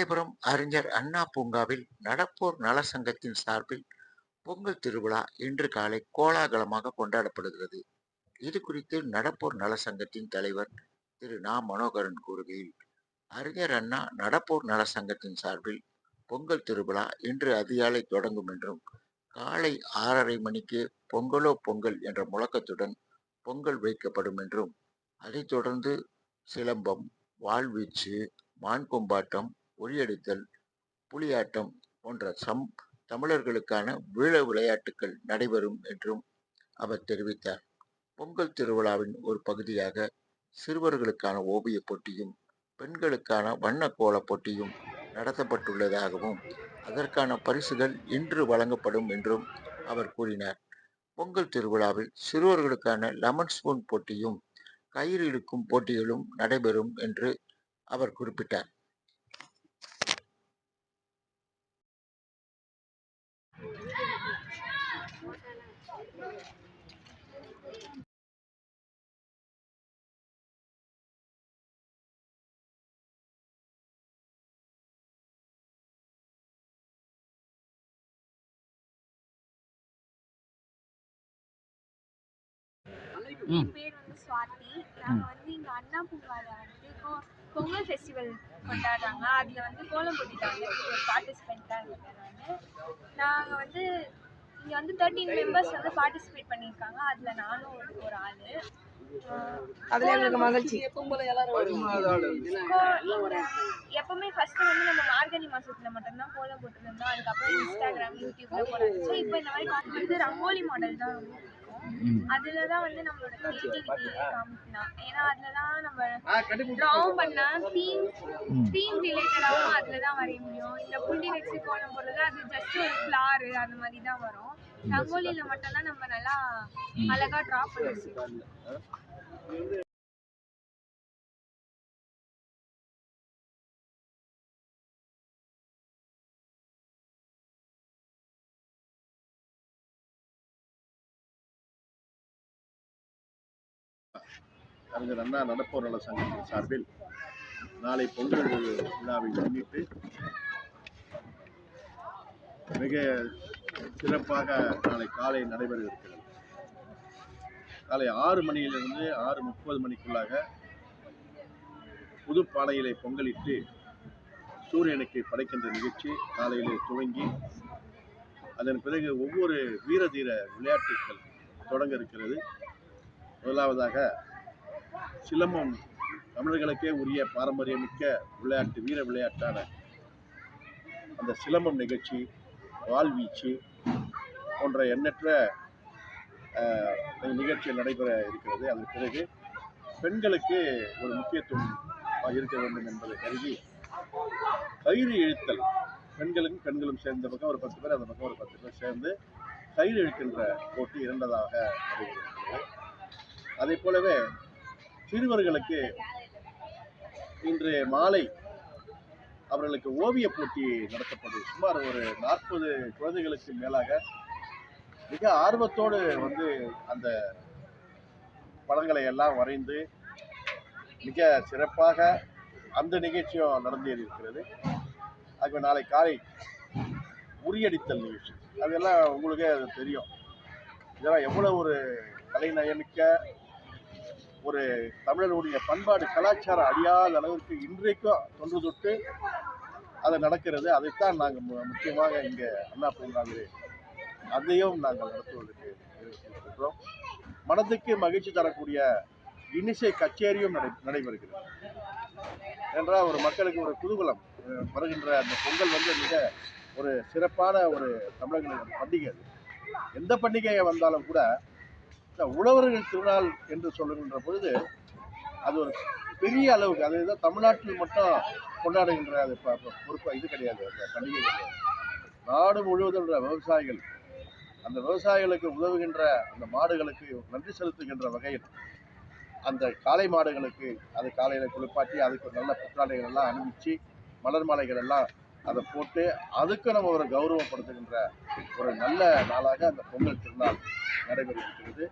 ராயபுரம் அறிஞர் அண்ணா பூங்காவில் நடப்போர் நலசங்கத்தின் சார்பில் பொங்கல் திருவிழா இன்று காலை கோலாகலமாக கொண்டாடப்படுகிறது. இது குறித்து நடப்போர் நலசங்கத்தின் தலைவர் திரு. நா. மனோகரன் கூறுகையில் அறிஞர் அண்ணா நடப்போர் நலசங்கத்தின் சார்பில் பொங்கல் திருவிழா இன்று அதிகாலை தொடங்கும் என்றும் காலை ஆறரை மணிக்கு பொங்கலோ பொங்கல் என்ற முழக்கத்துடன் பொங்கல் வைக்கப்படும் என்றும் அதைத் தொடர்ந்து சிலம்பம் வாழ்வீச்சு மான் கொம்பாட்டம் ஒளியடித்தல் புலியாட்டம் போன்ற சம் தமிழர்களுக்கான வீழ விளையாட்டுக்கள் நடைபெறும் என்றும் அவர் தெரிவித்தார். பொங்கல் திருவிழாவின் ஒரு பகுதியாக சிறுவர்களுக்கான ஓவியப் போட்டியும் பெண்களுக்கான வண்ண போட்டியும் நடத்தப்பட்டுள்ளதாகவும் அதற்கான பரிசுகள் இன்று வழங்கப்படும் என்றும் அவர் கூறினார். பொங்கல் திருவிழாவில் சிறுவர்களுக்கான லெமன் ஸ்பூன் போட்டியும் கயிறு இழுக்கும் போட்டிகளும் நடைபெறும் என்று அவர் குறிப்பிட்டார். என் பேர் வந்து சுவாதி. நாங்கள் வந்து இங்கே அண்ணா பூங்காவில் வந்து பொங்கல் ஃபெஸ்டிவல் கொண்டாடுறாங்க. அதில் வந்து கோலம் போட்டிட்டாங்க ஒரு பார்ட்டிசிபெண்ட்டாக இருக்கேன் நான் நாங்கள் வந்து இங்கே வந்து தேர்ட்டீன் மெம்பர்ஸ் வந்து பார்ட்டிசிபேட் பண்ணியிருக்காங்க. அதில் நானும் ஒரு ஒரு ஆள். அதுல எங்களுக்கு மகிழ்ச்சி. எப்பவுமே ஃபர்ஸ்ட் வந்து நம்ம மார்கழி மாசத்துல மட்டும்தான் கோலம் போட்டுருந்தோம் அதுக்கப்புறம் இன்ஸ்டாகிராம் யூடியூப்ல போட்டுருந்துச்சு இப்போ இந்த மாதிரி வந்து ரங்கோலி மாடல் தான். ரொம்ப பிடிக்கும் அதுல தான் வந்து நம்மளோட கிரியேட்டிவிட்டியே காமிக்கலாம். ஏன்னா அதுல தான் நம்ம ட்ராவும் பண்ணா தீம் தீம் ரிலேட்டடாகவும் அதுல தான் வரைய முடியும். இந்த புள்ளி வச்சு கோலம் போடுறது அது ஜஸ்ட் ஒரு ஃப்ளார் அந்த மாதிரி தான் வரும் ரங்கோலியில மட்டும்தான் நம்ம நல்லா அழகா ட்ரா பண்ணி அறிஞர் அண்ணா நடப்போர் நல சங்கத்தின் சார்பில் நாளை பொங்கல் விழாவை முன்னிட்டு மிக சிறப்பாக நாளை காலை நடைபெற இருக்கிறது காலை ஆறு மணியிலிருந்து ஆறு முப்பது மணிக்குள்ளாக புது பொங்கலிட்டு சூரியனுக்கு படைக்கின்ற நிகழ்ச்சி காலையிலே துவங்கி அதன் பிறகு ஒவ்வொரு வீர தீர விளையாட்டுகள் தொடங்க இருக்கிறது. முதலாவதாக சிலம்பம் தமிழர்களுக்கே உரிய பாரம்பரியமிக்க விளையாட்டு வீர விளையாட்டான அந்த சிலம்பம் நிகழ்ச்சி வாழ்வீச்சு போன்ற எண்ணற்ற நிகழ்ச்சிகள் நடைபெற இருக்கிறது. அதன் பிறகு பெண்களுக்கு ஒரு முக்கியத்துவம் இருக்க வேண்டும் என்பதை கருதி கயிறு இழுத்தல். பெண்களுக்கும் பெண்களும் சேர்ந்த பக்கம் ஒரு பத்து பேர் அந்த பக்கம் ஒரு பத்து பேர் சேர்ந்து கயிறு இழுக்கின்ற போட்டி இரண்டதாக நடைபெறுகிறது. அதே போலவே சிறுவர்களுக்கு இன்று மாலை அவர்களுக்கு ஓவிய போட்டி நடத்தப்படுது சுமார் ஒரு நாற்பது குழந்தைகளுக்கு மேலாக மிக ஆர்வத்தோடு வந்து அந்த படங்களை எல்லாம் வரைந்து மிக சிறப்பாக அந்த நிகழ்ச்சியும் நடந்தேறி இருக்கிறது. ஆகவே நாளை காலை உரியடித்தல் நிகழ்ச்சி. அதெல்லாம் உங்களுக்கே அது தெரியும். இதெல்லாம் எவ்வளோ ஒரு கலைநயமிக்க ஒரு தமிழருடைய பண்பாடு கலாச்சாரம் அழியாத அளவிற்கு இன்றைக்கும் தொன்று தொட்டு அது நடக்கிறது. அதைத்தான் நாங்கள் மு- முக்கியமாக இங்கே அண்ணா பூங்காவிலே அதையும் நாங்கள் நடத்துவதற்கு இருக்கிறோம் மனதுக்கு மகிழ்ச்சி தரக்கூடிய இனிசை கச்சேரியும் நடை நடைபெறுகிறது. என்றால் ஒரு மக்களுக்கு ஒரு குதூகலம் வருகின்ற அந்த பொங்கல் வந்து மிக ஒரு சிறப்பான ஒரு தமிழர்களுடைய ஒரு பண்டிகை அது. எந்த பண்டிகை வந்தாலும் கூட உழவர்கள் திருநாள் என்று சொல்லுகின்ற பொழுது அது ஒரு பெரிய அளவுக்கு அது ஏதோ தமிழ்நாட்டில் மட்டும் கொண்டாடுகின்ற அது பொறுப்பு இது கிடையாது அந்த பண்டிகை கிடையாது. நாடு முழுவதும் உள்ள விவசாயிகள் அந்த விவசாயிகளுக்கு உதவுகின்ற அந்த மாடுகளுக்கு நன்றி செலுத்துகின்ற வகையில் அந்த காளை மாடுகளுக்கு அது காலையில் குளிப்பாட்டி அதுக்கு நல்ல புத்தாடைகள் எல்லாம் அணிவிச்சு மலர் மாலைகள் எல்லாம் அதை போட்டு அதுக்கு நம்ம ஒரு கௌரவப்படுத்துகின்ற ஒரு நல்ல நாளாக அந்த பொங்கல் திருநாள் நடைபெறுகிறது.